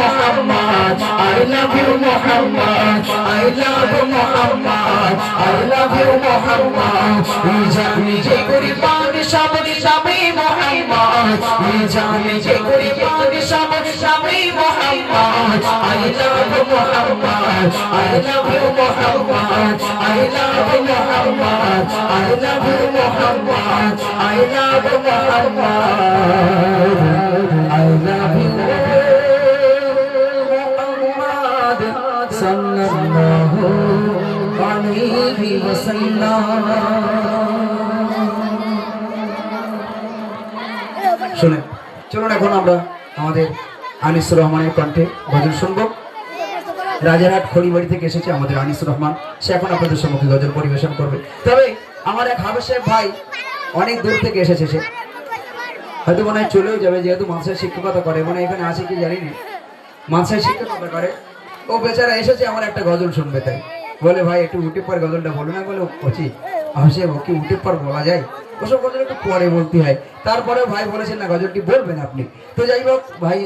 Muhammad. I love you Muhammad. I love you, Muhammad. I love you, Muhammad. জানি যে কুরবান সামনে সামনে Muhammad. জানি যে কুরবান সামনে সামনে Muhammad. I love Muhammad. I love you, Muhammad. I love Muhammad. I love you, Muhammad. I love Muhammad. শুনে, চলুন এখন আমরা আমাদের আনিসুর রহমানের কণ্ঠে ভজন শুনব। রাজারহাট খড়িবাড়ি থেকে এসেছে আমাদের আনিসুর রহমান। সে এখন আপনাদের সম্মুখে গজল পরিবেশন করবে। তবে আমার এক সাহেব ভাই অনেক দূর থেকে এসেছে সে। হয়তো মনে হয় চলেও যাবে, যেহেতু মানসায় শিক্ষকতা করে। মানে এখানে আছে কি জানি না মানসায় শিক্ষকতা করে। ও বেচারা এসেছে, আমার একটা গজল শুনবে তাই। বলে, ভাই, একটু উঠে পর গজলটা বলো না বলে, কচি। হাসে কি উঠে পর বলা যায়। ওসব গজল একটু পরে বলতে হয়। তারপরে ভাই বলেছেন, না, গজলটি বলবেন আপনি। তো যাই হোক, ভাই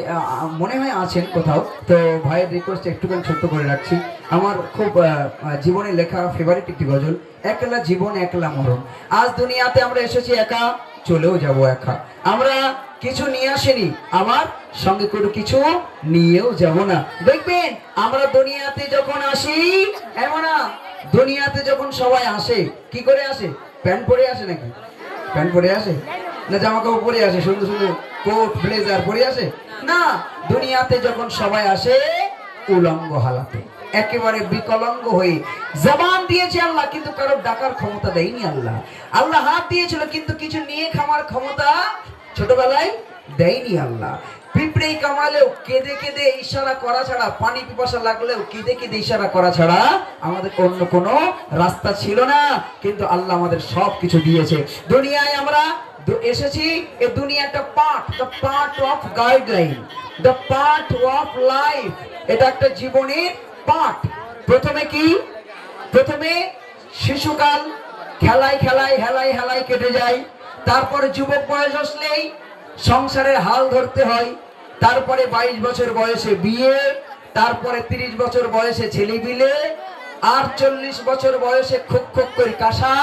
মনে হয় আছেন কোথাও। তো ভাইয়ের রিকোয়েস্ট একটুখানি ছোট্ট করে রাখছি। আমার খুব জীবনে লেখা ফেভারিট একটি গজল, একলা জীবন, একলা মরণ। আজ দুনিয়াতে আমরা এসেছি একা। চলেও যাব একা। আমরা কিছু নিয়ে আসেনি আমার সঙ্গে কোনো কিছু নিয়েও যাব না। দেখবেন, আমরা দুনিয়াতে যখন আসি, এমন দুনিয়াতে যখন সবাই আসে, কি করে আসে? প্যান্ট পরে আসে নাকি? প্যান্ট পরে আসে? না জামা কাপড় পরে আসে, সুন্দর সুন্দর কোট, ব্লেজার পরে আসে? না, দুনিয়াতে যখন সবাই আসে, উলঙ্গ হালাতে। একেবারে বিকলঙ্গ হয়ে জবান দিয়েছে আল্লাহ, কিন্তু কারও ডাকার ক্ষমতা দেয়নি আল্লাহ। আল্লাহ হাত দিয়েছিল, কিন্তু কিছু নিয়ে খামার ক্ষমতা ছোটবেলায় দেয়নি আল্লাহ। পিঁপড়ে কামালেও কেঁদে কেঁদে ইশারা করা ছাড়া, পানি পিপাসা লাগলেও কেঁদে কেঁদে ইশারা করা ছাড়া আমাদের অন্য কোনো রাস্তা ছিল না। কিন্তু আল্লাহ আমাদের সব কিছু দিয়েছে। দুনিয়ায় আমরা এসেছি, এ দুনিয়াটা part the part of guideline the part of life এটা একটা জীবনের পার্ট প্রথমে কি? প্রথমে শিশুকাল খেলায় খেলায়, হেলায় হেলায় কেটে যায়। তারপরে যুবক বয়স আসলেই সংসারের হাল ধরতে হয়। তারপরে বাইশ বছর বয়সে বিয়ে, তারপরে তিরিশ বছর বয়সে ছেলে বিলে আর চল্লিশ বছর বয়সে খুক খুক করে কাশা,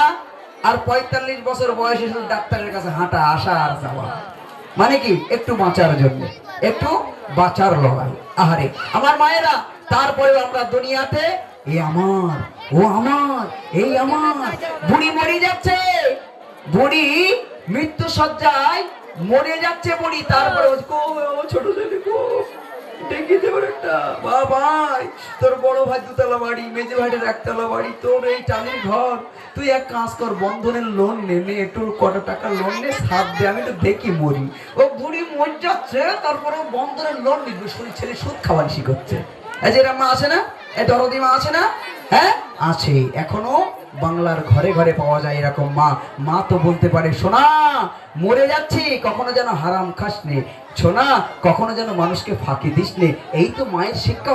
আর পঁয়তাল্লিশ বছর বয়সে শুধু ডাক্তারের কাছে হাঁটা, আসা আর যাওয়া। মানে কি? একটু বাঁচার জন্য, একটু বাঁচার লড়াই। আহারে, আমার মায়েরা তারপরেও আমরা দুনিয়াতে, এ আমার, ও আমার, এই আমার, বুড়ি মরে যাচ্ছে, বুড়ি মৃত্যু সজ্জায় মরে যাচ্ছে বুড়ি, তারপরে ছোট ছেলে কো তোর বড় ভাই দুতলা বাড়ি, মেজে ভাইয়ের একতলা বাড়ি, তোর এই তুই এক কাজ কর, বন্ধনের লোন একটু কত টাকা লোন আমি একটু দেখি মরি। ও যাচ্ছে, তারপরে বন্ধনের লোন নিবে ছেলে সুদ খাওয়ান শিখচ্ছে এই যে এরা আছে না? এই দরদি আছে না? হ্যাঁ? আছে। এখনও বাংলার ঘরে ঘরে পাওয়া যায় এরকম মা। মা তো বলতে পারে, সোনা, মরে যাচ্ছি, কখনো যেন হারাম খাস নে সোনা, কখনো যেন মানুষকে ফাঁকি দিস নে এই তো মায়ের শিক্ষা